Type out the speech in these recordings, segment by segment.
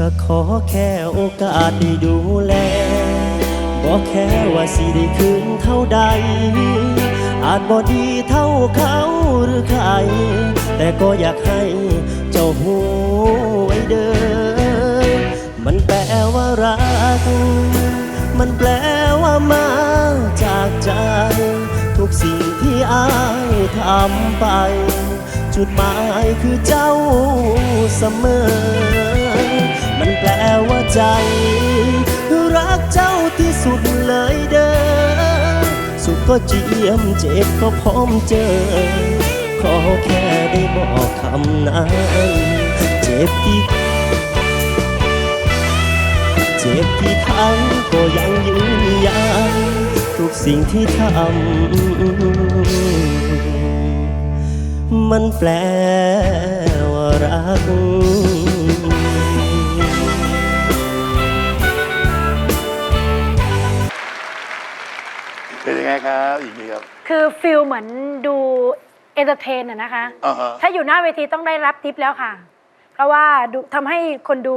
ก็ขอแค่โอกาสได้ดูแลบอกแค่ว่าสิได้คืนเท่าใด อาจบ่ดีเท่าเขาหรือใคร แต่ก็อยากให้เจ้าหูไว้เด้อมันแปลว่ารัก มันแปลว่ามาจากใจ ทุกสิ่งที่อายทำไป จุดหมายคือเจ้าเสมอ มันแปลว่าใจ รักเจ้าที่สุดเลยเด้อ สุขก็เจียมเจ็บก็พร้อมเจอ ขอแค่ได้บอกคำนั้นเจ็บที่เจ็บที่ทำก็ยังยืนยันทุกสิ่งที่ทำมันแปลว่ารัก ครับอีกนี่ครับ คือฟิลเหมือนดูเอนเตอร์เทนอะนะคะ อ่าฮะ ถ้าอยู่หน้าเวทีต้องได้รับทิปแล้วค่ะ เพราะว่าดูทำให้คนดู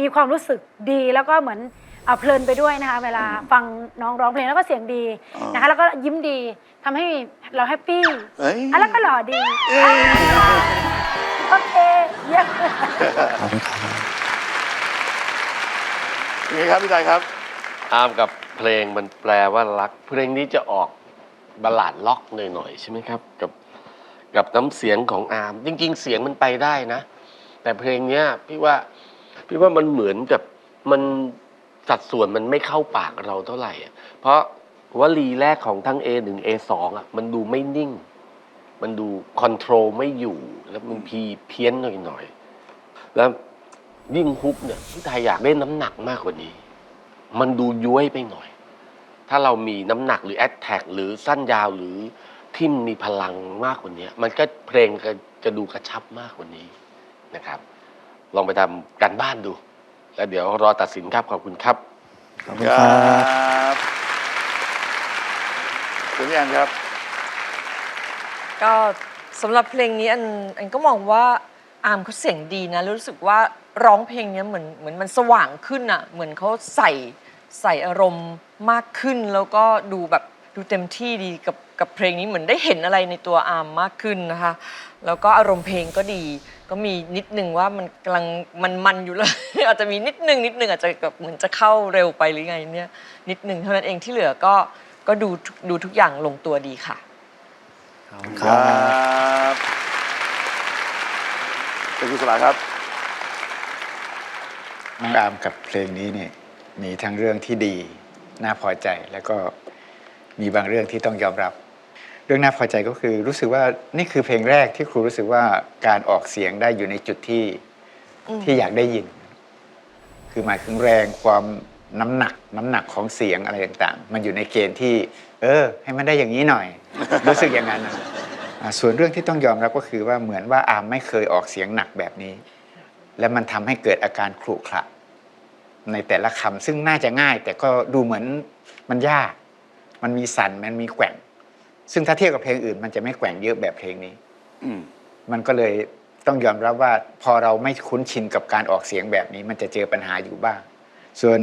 มีความรู้สึกดีแล้วก็เหมือนเอาเพลินไปด้วยนะคะ เวลาฟังน้องร้องเพลงแล้วก็เสียงดีนะคะ แล้วก็ยิ้มดีทำให้เราแฮปปี้เอ้ย อะแล้วก็หล่อดีโอเคเยี่ยมเป็นไงครับพี่ชายครับ อามกับเพลงมันแปลว่ารัก เพลงนี้จะออกบัลลาดล็อกหน่อยๆใช่ไหมครับ กับกับน้ำเสียงของอามจริง ๆ เสียงมันไปได้นะ แต่เพลงเนี้ยพี่ว่าพี่ว่ามันเหมือนกับมันสัดส่วนมันไม่เข้าปากเราเท่าไหร่อะเพราะวลีแรกของทั้ง A หนึ่ง A สองอะมันดูไม่นิ่ง มันดูคอนโทรลไม่อยู่ แล้วมันพีเพี้ยนหน่อยๆแล้วยิ่งฮุกเนี่ยพี่ไทยอยากได้น้ำหนักมากกว่านี้ มันดูย้วยไปหน่อย ถ้าเรามีน้ำหนักหรือแอ t แทกหรือสั้นยาวหรือทิมมีพลังมากกว่านี้มันก็เพลงก็จะดูกระชับมากกว่านี้นะครับ ลองไปทำการบ้านดู แล้วเดี๋ยวรอตัดสินครับขอบคุณครับขอบคุณครับบคุณพี่แอนครับ ก็สำหรับเพลงนี้อันอันก็มองว่า อาร์มเขาเสียงดีนะแล้วรู้สึกว่าร้องเพลงเนี้ยเหมือนเหมือนมันสว่างขึ้นอะ เหมือนเขาใส่ใส่อารมณ์มากขึ้นแล้วก็ดูแบบดูเต็มที่ดีกับกับเพลงนี้เหมือนได้เห็นอะไรในตัวอาร์มมากขึ้นนะคะ แล้วก็อารมณ์เพลงก็ดี ก็มีนิดนึงว่ามันกำลังมันมันอยู่เลย อาจจะมีนิดนึงนิดนึงอาจจะแบบเหมือนจะเข้าเร็วไปหรือไงเนี่ยนิดนึงเท่านั้นเองที่เหลือก็ก็ดูดูทุกอย่างลงตัวดีค่ะ ครับเป็น คุณสลาครับน้องอามกับเพลงนี้เนี่ยมีทั้งเรื่องที่ดี น่าพอใจแล้วก็มีบางเรื่องที่ต้องยอมรับ เรื่องน่าพอใจก็คือรู้สึกว่านี่คือเพลงแรกที่ครูรู้สึกว่าการออกเสียงได้อยู่ในจุดที่อืมที่อยากได้ยิน คือหมายถึงแรงความน้ำหนักน้ำหนักของเสียงอะไรต่างๆ มันอยู่ในเกณฑ์ที่ เออ ให้มันได้อย่างนี้หน่อย รู้สึกอย่างนั้นนะอ่า ส่วนเรื่องที่ต้องยอมรับก็คือว่าเหมือนว่าอามไม่เคยออกเสียงหนักแบบนี้ แล้วมันทำให้เกิดอาการขรุขระในแต่ละคำซึ่งน่าจะง่าย แต่ก็ดูเหมือนมันยาก มันมีสั่นมันมีแกว่ง ซึ่งถ้าเทียบกับเพลงอื่น มันจะไม่แกว่งเยอะแบบเพลงนี้ อืมันก็เลยต้องยอมรับว่าพอเราไม่คุ้นชินกับการออกเสียงแบบนี้ มันจะเจอปัญหาอยู่บ้าง ส่วน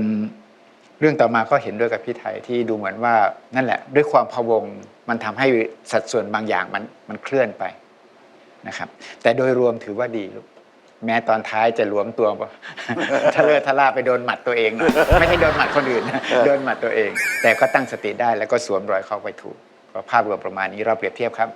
เรื่องต่อมาก็เห็นด้วยกับพี่ไทยที่ดูเหมือนว่านั่นแหละ ด้วยความพะวงมันทำให้สัดส่วนบางอย่างมันมันเคลื่อนไปนะครับ แต่โดยรวมถือว่าดีลูกแม้ตอนท้ายจะหลวมตัวทะเลอะทะล่าไปโดนหมัดตัวเองหน่อยไม่ใช่โดนหมัดคนอื่นนะโดนหมัดตัวเอง แต่ก็ตั้งสติได้แล้วก็สวมรอยเข้าไปถูกก็ภาพรวมประมาณนี้เราเปรียบเทียบครับ